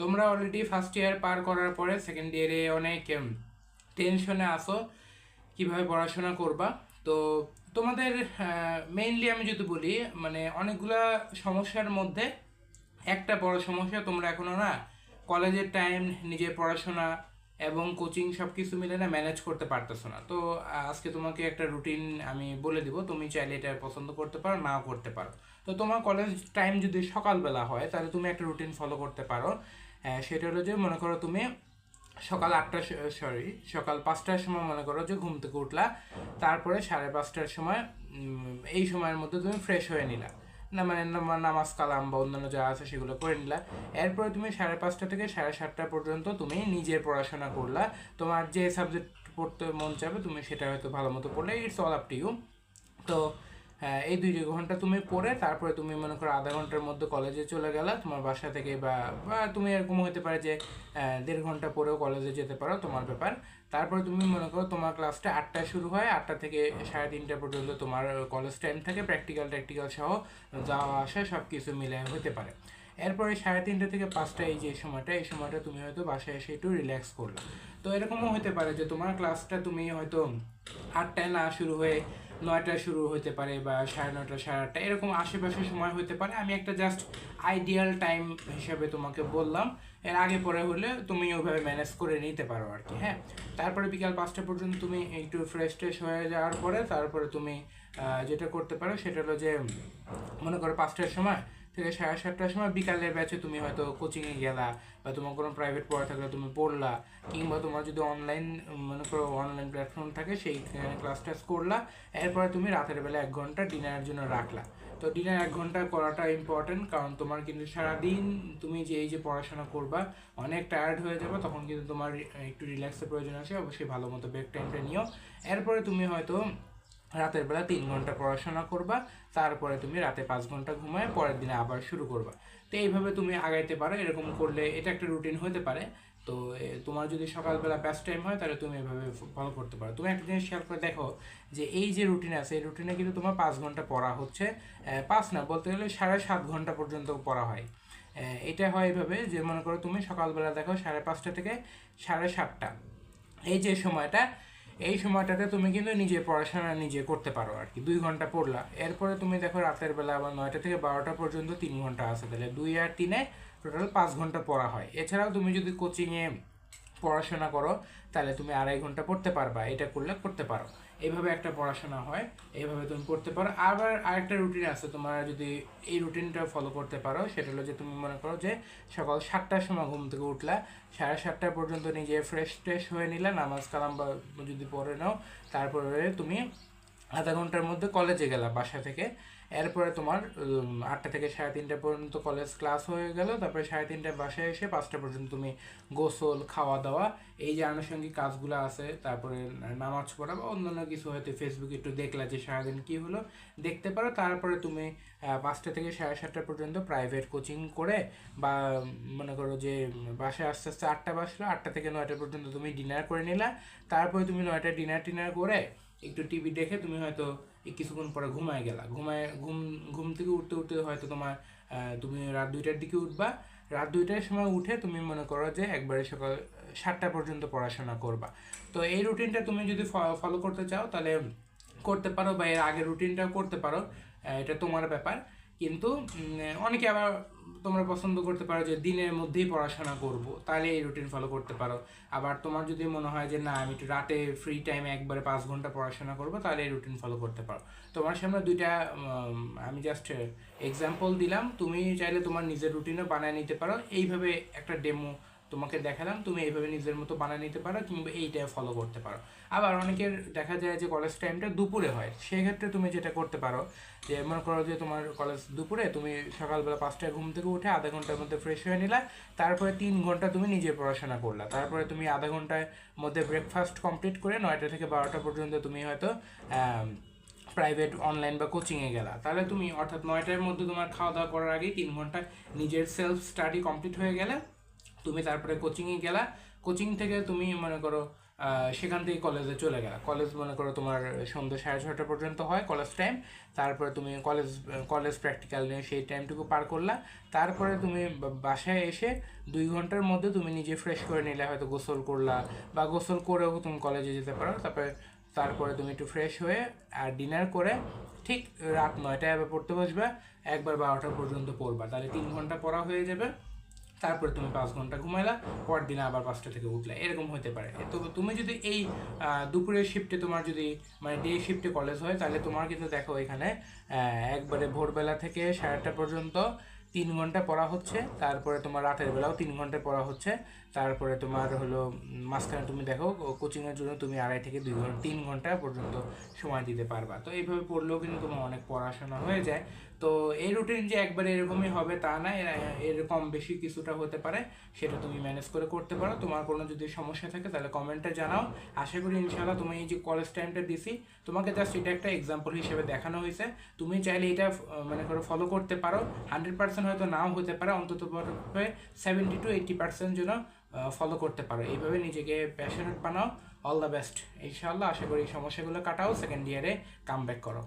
তোমরা already first year পার করার পরে সেকেন্ড ইয়ারে অনেক টেনশনে আসো কীভাবে পড়াশোনা করবা। তো তোমাদের মেইনলি আমি যদি বলি মানে অনেকগুলা সমস্যার মধ্যে একটা বড় সমস্যা তোমরা এখনও না কলেজের টাইম নিজের পড়াশোনা এবং কোচিং সব কিছু মিলে না ম্যানেজ করতে পারতেছো না। তো আজকে তোমাকে একটা রুটিন আমি বলে দিব, তুমি চাইলে এটা পছন্দ করতে পারো, নাও করতে পারো। তো তোমার কলেজ টাইম যদি সকালবেলা হয়, তাহলে তুমি একটা রুটিন ফলো করতে পারো। সেটা হলো যে মনে করো তুমি সকাল আটটা সরি সকাল পাঁচটার সময় মনে করো যে ঘুম থেকে উঠলা, তারপরে সাড়ে পাঁচটার সময় এই সময়ের মধ্যে তুমি ফ্রেশ হয়ে নিলা। না মানে নামা- নামাজ কালাম বা অন্যান্য যা আছে সেগুলো করে নিলা। এরপরে তুমি সাড়ে পাঁচটা থেকে সাড়ে সাতটা পর্যন্ত তুমি নিজের পড়াশোনা করলা। তোমার যে সাবজেক্ট পড়তে মন চাবে তুমি সেটা হয়তো ভালো মতো পড়লে it's all up to you তো এই দুই ঘণ্টা তুমি পড়ে, তারপরে তুমি মনে করো আধা ঘণ্টার মধ্যে কলেজে চলে গেলা, তোমার বাসা থেকে বা বা তুমি এরকম হতে পারে যে দেড় ঘণ্টা পরেও কলেজে যেতে পারো, তোমার ব্যাপার। তারপরে তুমি মনে করো তোমার ক্লাসটা আটটায় শুরু হয়, আটটা থেকে সাড়ে তিনটা পর্যন্ত তোমার কলেজ টাইম থাকে প্র্যাকটিক্যাল ট্যাকটিক্যাল সহ যাওয়া আসা সব কিছু মিলে হতে পারে। এরপরে সাড়ে তিনটে থেকে পাঁচটা এই যে সময়টা, এই সময়টা তুমি হয়তো বাসায় এসে একটু রিল্যাক্স করলা। তো এরকমও হতে পারে যে তোমার ক্লাসটা তুমি হয়তো আটটায় না শুরু হয়ে নয়টায় শুরু হতে পারে বা সাড়ে নয়টা, সাড়ে আটটা, এরকম আশেপাশে সময় হতে পারে। আমি একটা জাস্ট আইডিয়াল টাইম হিসাবে তোমাকে বললাম। এর আগে পরে হলে তুমি ওইভাবে ম্যানেজ করে নিতে পারো আর কি হ্যাঁ? তারপরে বিকাল পাঁচটা পর্যন্ত তুমি একটু ফ্রেশ ট্রেশ হয়ে যাওয়ার পরে তারপরে তুমি যেটা করতে পারো সেটা হলো যে, মনে করো পাঁচটার সময় থেকে সাড়ে সাতটার সময় বিকালের ব্যাচে তুমি হয়তো কোচিংয়ে গেলা, বা তোমার কোনো প্রাইভেট পড়া থাকলে তুমি পড়লা, কিংবা তোমার যদি অনলাইন মনে করো অনলাইন প্ল্যাটফর্ম থাকে সেই ক্লাস টাস করলা, এরপরে তুমি রাতের বেলা এক ঘণ্টা ডিনারের জন্য রাখলা। তো ডিনার এক ঘণ্টা করাটা ইম্পর্টেন্ট কারণ তোমার কিন্তু সারাদিন তুমি যে এই যে পড়াশোনা করবা, অনেক টায়ার্ড হয়ে যাবে, তখন কিন্তু তোমার একটু রিল্যাক্সের প্রয়োজন আছে, অবশ্যই ভালো মতো ব্রেক টাইমটা নিও। এরপরে তুমি হয়তো রাতের বেলা তিন ঘণ্টা পড়াশোনা করবা, তারপরে তুমি রাতে পাঁচ ঘণ্টা ঘুমায় পরের দিনে আবার শুরু করবা। তো এইভাবে তুমি আগাইতে পারো, এরকম করলে এটা একটা রুটিন হতে পারে। তো তোমার যদি সকালবেলা ব্যস্ত টাইম হয়, তাহলে তুমি এভাবে ফলো করতে পারো। তুমি একটা জিনিস খেয়াল করে দেখো যে এই যে রুটিন আছে, এই রুটিনে কিন্তু তোমার পাঁচ ঘণ্টা পড়া হচ্ছে। পাঁচ না, বলতে গেলে সাড়ে সাত ঘণ্টা পর্যন্ত পড়া হয়। এটা হয় এভাবে যে মনে করো তুমি সকালবেলা দেখো সাড়ে পাঁচটা থেকে সাড়ে সাতটা। এই যে সময়টা এই সময়টাতে তুমি কিন্তু নিজে পড়াশোনা নিজে করতে পারো আর কি। দুই ঘণ্টা পড়লা। এরপরে তুমি দেখো রাতের বেলা আবার নয়টা থেকে বারোটা পর্যন্ত তিন ঘণ্টা আছে। তাহলে দুই আর তিনে টোটাল পাঁচ ঘণ্টা পড়া হয়। এছাড়াও তুমি যদি কোচিংয়ে পড়াশোনা করো, তাহলে তুমি আড়াই ঘণ্টা পড়তে পারবা। এটা করলে করতে পারো। এইভাবে একটা পড়াশোনা হয় এইভাবে তুমি করতে পারো। আবার আরেকটা রুটিন আছে, তোমার যদি এই রুটিনটা ফলো করতে পারো, সেটা হলো যে তুমি মনে করো যে সকাল সাতটার সময় ঘুম থেকে উঠলা, সাড়ে সাতটা পর্যন্ত নিজে ফ্রেশ ট্রেশ হয়ে নিলে, নামাজ কালাম বা যদি পড়ে নাও, তারপরে তুমি আধা ঘণ্টার মধ্যে কলেজে গেলা বাসা থেকে। এরপরে তোমার আটটা থেকে সাড়ে তিনটা পর্যন্ত কলেজ ক্লাস হয়ে গেল। তারপরে সাড়ে তিনটায় বাসায় এসে পাঁচটা পর্যন্ত তুমি গোসল খাওয়া দাওয়া এই যে আনুষঙ্গিক কাজগুলো আছে, তারপরে নামাজ পড়া বা অন্যান্য কিছু হয়তো ফেসবুকে একটু দেখলা যে সারাদিন কি হলো, দেখতে পারো। তারপরে তুমি পাঁচটা থেকে সাড়ে সাতটা পর্যন্ত প্রাইভেট কোচিং করে বা মনে করো যে, বাসায় আস্তে আস্তে আটটা বাসলো আটটা থেকে নয়টা পর্যন্ত তুমি ডিনার করে নিলা। তারপরে তুমি নয়টা ডিনার টিনার করে একটু টিভি দেখে তুমি হয়তো কিছুক্ষণ পরে ঘুমায় গেলা। ঘুমায়, ঘুম ঘুম থেকে উঠতে উঠতে হয়তো তোমার তুমি রাত দুইটার দিকে উঠবা। রাত দুইটার সময় উঠে তুমি মনে করো যে একবারে সকাল, সাতটা পর্যন্ত পড়াশোনা করবা। তো এই রুটিনটা তুমি যদি ফলো করতে চাও তাহলে করতে পারো বা এর আগের রুটিনটাও করতে পারো। এটা তোমার ব্যাপার। কিন্তু অনেকে আবার তোমরা পছন্দ করতে পারো যে দিনের মধ্যেই পড়াশোনা করব, তাহলে এই রুটিন ফলো করতে পারো। আবার তোমার যদি মনে হয় যে না, আমি একটু রাতে ফ্রি টাইমে একবারে পাঁচ ঘণ্টা পড়াশোনা করব, তাহলে এই রুটিন ফলো করতে পারো। তোমার সামনে দুইটা আমি জাস্ট এক্সাম্পল দিলাম। তুমি চাইলে তোমার নিজের রুটিনও বানিয়ে নিতে পারো। এইভাবে একটা ডেমো তোমাকে দেখালাম, তুমি এইভাবে নিজের মতো বানিয়ে নিতে পারো, কিংবা এইটা ফলো করতে পারো। আবার অনেকের দেখা যায় যে কলেজ টাইমটা দুপুরে হয়। সেক্ষেত্রে তুমি যেটা করতে পারো, যে মনে করো যে তোমার কলেজ দুপুরে তুমি সকালবেলা পাঁচটায় ঘুম থেকে উঠে আধা ঘণ্টার মধ্যে ফ্রেশ হয়ে নিলা, তারপরে তিন ঘণ্টা তুমি নিজে পড়াশোনা করলা। তারপরে তুমি আধা ঘণ্টার মধ্যে ব্রেকফাস্ট কমপ্লিট করে নয়টা থেকে বারোটা পর্যন্ত তুমি হয়তো প্রাইভেট অনলাইন বা কোচিংয়ে গেলা। তাহলে তুমি অর্থাৎ নয়টার মধ্যে তোমার খাওয়া দাওয়া করার আগেই তিন ঘণ্টা নিজের সেলফ স্টাডি কমপ্লিট হয়ে গেলে তুমি তারপরে কোচিংয়ে গেলা। কোচিং থেকে তুমি মনে করো সেখান থেকে কলেজে চলে গেলা। কলেজ মনে করো তোমার সন্ধ্যে সাড়ে ছটা পর্যন্ত হয় কলেজ টাইম তারপরে তুমি কলেজ কলেজ প্র্যাকটিক্যাল নিয়ে সেই টাইমটুকু পার করলা। তারপরে তুমি বাসায় এসে দুই ঘণ্টার মধ্যে তুমি নিজে ফ্রেশ করে নিলে, হয়তো গোসল করলা বা গোসল করেও তুমি কলেজে যেতে পারো। তারপরে তারপরে তুমি একটু ফ্রেশ হয়ে আর ডিনার করে ঠিক রাত নয়টায় আবার পড়তে বসবে। একবার বারোটা পর্যন্ত পড়বা। তাহলে তিন ঘণ্টা পড়া হয়ে যাবে। তারপরে তুমি পাঁচ ঘণ্টা ঘুমাইলা, পরের দিন আবার পাঁচটা থেকে উঠলে। এরকম হতে পারে। তো তুমি যদি এই দুপুরের শিফটে তোমার যদি মানে ডে শিফটে কলেজ হয়, তাহলে তোমার কিন্তু দেখো এখানে একবারে ভোরবেলা থেকে সাড়ে আটটা পর্যন্ত তিন ঘণ্টা পড়া হচ্ছে, তারপরে তোমার রাতের বেলাও তিন ঘণ্টা পড়া হচ্ছে, তারপরে তোমার হলো, মাঝখানে তুমি দেখো কোচিংয়ের জন্য তুমি আড়াই থেকে দুই ঘণ্টা, তিন ঘণ্টা পর্যন্ত সময় দিতে পারবা। তো এইভাবে পড়লেও কিন্তু তোমার অনেক পড়াশোনা হয়ে যায়। তো এই রুটিন যে একবারে এরকমই হবে তা না এর- এরকম বেশি কিছুটা হতে পারে, সেটা তুমি ম্যানেজ করে করতে পারো। তোমার কোনো যদি সমস্যা থাকে তাহলে কমেন্টে জানাও। আশা করি ইনশাল্লাহ তুমি এই যে কলেজ টাইমটা দিছি, তোমাকে জাস্ট এটা একটা এক্সাম্পল হিসেবে দেখানো হয়েছে। তুমি চাইলে এটা মানে করো ফলো করতে পারো। হান্ড্রেড পার্সেন্ট হয়তো নাও হতে পারে, অন্তত পক্ষে সেভেন্টি টু এইটি পার্সেন্ট যেন ফলো করতে পারো। এইভাবে নিজেকে প্যাশনেট বানাও। অল দ্য বেস্ট ইনশাল্লাহ আশা করি এই সমস্যাগুলো কাটাও। সেকেন্ড ইয়ারে কাম ব্যাক করো।